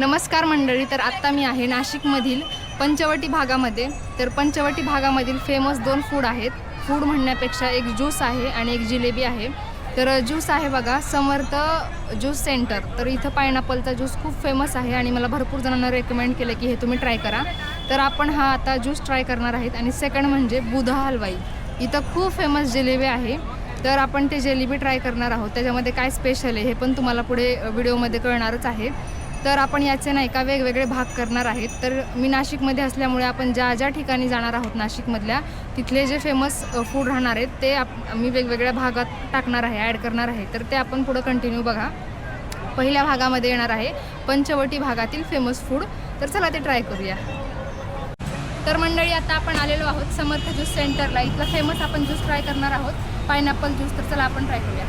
नमस्कार मंडळी तर आत्ता मी आहे नाशिकमधील पंचवटी भागामध्ये. तर पंचवटी भागामधील फेमस दोन फूड आहेत. फूड म्हणण्यापेक्षा एक ज्यूस आहे आणि एक जिलेबी आहे. तर ज्यूस आहे बघा समर्थ ज्यूस सेंटर तर इथं पायनॅपलचा ज्यूस खूप फेमस आहे आणि मला भरपूर जणांना रेकमेंड केलं की हे तुम्ही ट्राय करा. तर आपण हा आता ज्यूस ट्राय करणार आहेत आणि सेकंड म्हणजे बुधा हलवाई. इथं खूप फेमस जिलेबी आहे. तर आपण ते जिलेबी ट्राय करणार आहोत. त्याच्यामध्ये काय स्पेशल आहे हे पण तुम्हाला पुढे व्हिडिओमध्ये कळणारच आहे. तर आपण याचे नाही का वेगवेगळे भाग करणार आहेत. तर मी नाशिकमध्ये असल्यामुळे आपण ज्या ज्या ठिकाणी जाणार आहोत नाशिकमधल्या तिथले जे फेमस फूड राहणार आहेत ते आप मी वेगवेगळ्या भागात टाकणार आहे ॲड करणार आहे. तर ते आपण पुढं कंटिन्यू बघा. पहिल्या भागामध्ये येणार आहे पंचवटी भागातील फेमस फूड तर चला ते ट्राय करूया. तर मंडळी आता आपण आलेलो आहोत समर्थ ज्यूस सेंटरला इथला फेमस आपण ज्यूस ट्राय करणार आहोत. पायनॅपल ज्यूस तर चला आपण ट्राय करूया.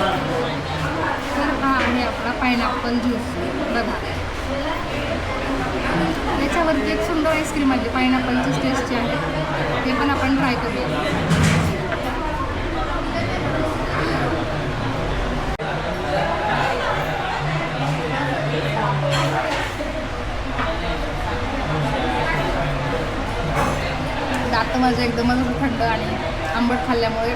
तर हा आहे आपला पायनॅपल ज्यूस बघा. त्याच्यावरती एक सुंदर आईस्क्रीम आली पायनॅपलची टेस्टची आहे ते पण आपण ट्राय करूया. दात माझं एकदमच थंड आणि आंबट खाल्ल्यामुळे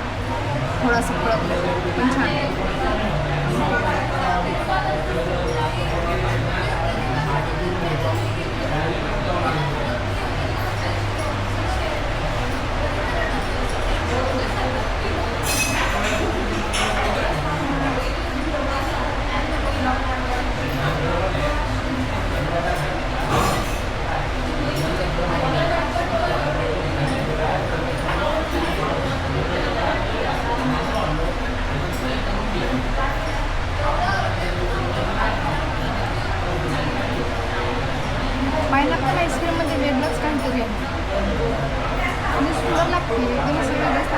थोडासा फळकलं पण छान. आहे पायनॅपल आईस्क्रीममध्ये वेगळंच काहीतरी आहे आणि सुंदर लागते एकदम असं वेगळंच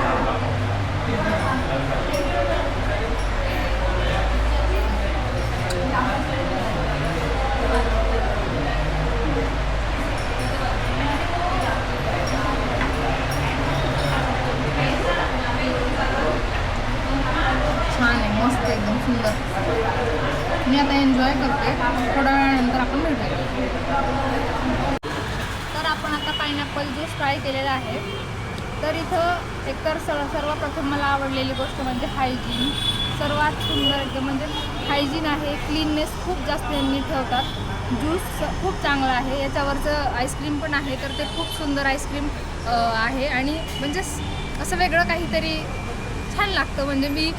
छान आहे मस्त एकदम सुंदर मी आता एन्जॉय करते थोड्या वेळानंतर आपण भेटूया आपण आता पायनॅपल ज्यूस ट्राय केलेला आहे. तर इथं एकतर सर्व सर्वप्रथम मला आवडलेली गोष्ट म्हणजे हायजीन सर्वात सुंदर एकदम म्हणजे हायजीन आहे क्लीननेस खूप जास्त यांनी ठेवतात. ज्यूस खूप चांगला आहे. याच्यावरचं आईस्क्रीम पण आहे तर ते खूप सुंदर आईस्क्रीम आहे. आणि म्हणजे असं वेगळं काहीतरी छान लागतं. म्हणजे मी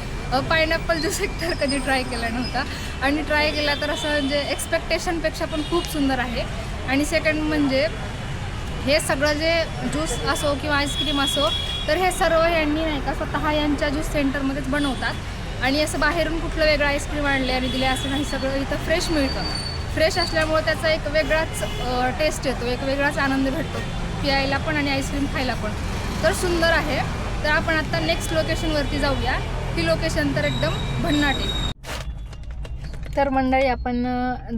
पायनॅपल ज्यूस एकतर कधी ट्राय केला नव्हता. आणि ट्राय केला तर असं म्हणजे एक्सपेक्टेशनपेक्षा पण खूप सुंदर आहे. आणि सेकंड म्हणजे हे सगळं जे ज्यूस असो किंवा आईस्क्रीम असो तर हे सर्व यांनी नाही का स्वतः यांच्या ज्यूस सेंटरमध्येच बनवतात. आणि असं बाहेरून कुठलं वेगळं आईस्क्रीम आणले आणि दिले असं नाही सगळं इथं फ्रेश मिळतं. फ्रेश असल्यामुळं त्याचा एक वेगळाच टेस्ट येतो एक वेगळाच आनंद भेटतो पियायला पण आणि आईस्क्रीम खायला पण. तर सुंदर आहे. तर आपण आत्ता नेक्स्ट लोकेशनवरती जाऊया. ती लोकेशन तर एकदम भन्नाट आहे. तर मंडळी आपण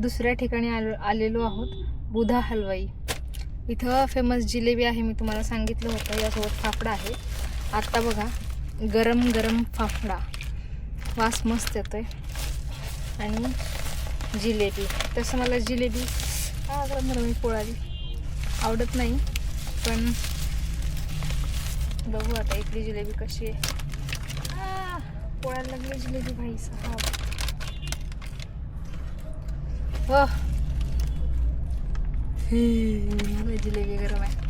दुसऱ्या ठिकाणी आलो आलेलो आहोत बुधा हलवाई. इथं फेमस जिलेबी आहे मी तुम्हाला सांगितलं होतं यासोबत फाफडा आहे. आत्ता बघा गरम गरम फाफडा. वास मस्त आहे आणि जिलेबी. तसं मला जिलेबी हा गरम गरम पोळाली. आवडत नाही पण बघू आता इथली जिलेबी कशी आहे. पोळायला पोळ्याला लागली जिलेबी भाई साहेब. हो. जिलेबी गरम आहे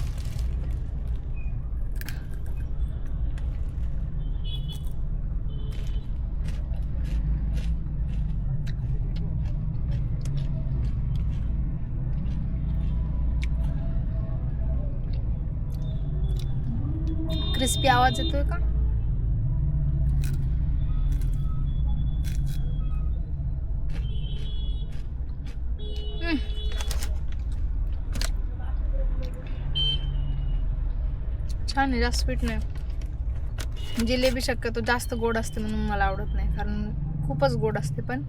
क्रिस्पी आवाज येतोय का? छान आहे जास्त स्वीट नाही. जिलेबी शक्यतो जास्त गोड असते म्हणून मला आवडत नाही कारण खूपच गोड असते पण.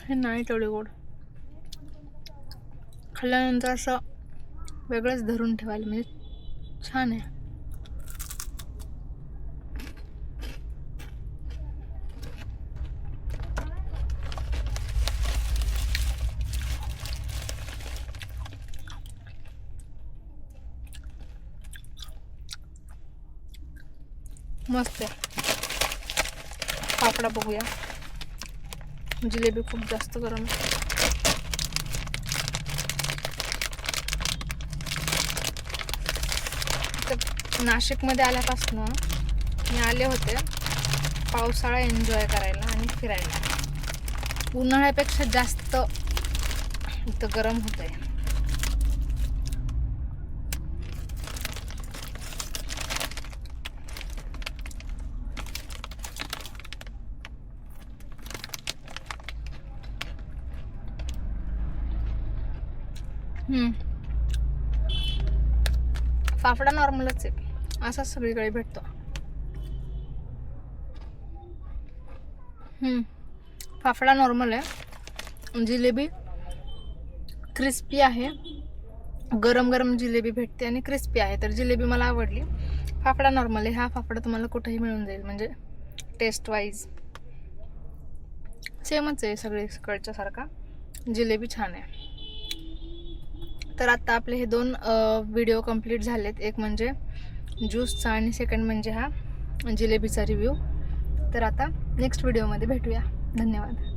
हे नाही तेवढे गोड. खाल्ल्यानंतर असं वेगळंच धरून ठेवायला म्हणजे छान आहे. मस्त आहे. पापडा बघूया. जिलेबी खूप जास्त गरम आहे. नाशिकमध्ये आल्यापासून मी आले होते पावसाळा एन्जॉय करायला आणि फिरायला. उन्हाळ्यापेक्षा जास्त इथं गरम होतं आहे फाफडा नॉर्मलच आहे. असाच सगळीकडे भेटतो. फाफडा नॉर्मल आहे. जिलेबी क्रिस्पी आहे. गरम गरम जिलेबी भेटते आणि क्रिस्पी आहे. तर जिलेबी मला आवडली. फाफडा नॉर्मल आहे. हा फाफडा तुम्हाला कुठेही मिळून जाईल. म्हणजे टेस्ट वाईज सेमच आहे सगळीकडच्या सारखा जिलेबी छान आहे. तर आत्ता आपले हे दोन व्हिडिओ कंप्लीट झालेत. एक म्हणजे ज्यूसचा आणि सेकंड म्हणजे हा जिलेबीचा रिव्ह्यू तर आता नेक्स्ट व्हिडिओमध्ये भेटूया. धन्यवाद.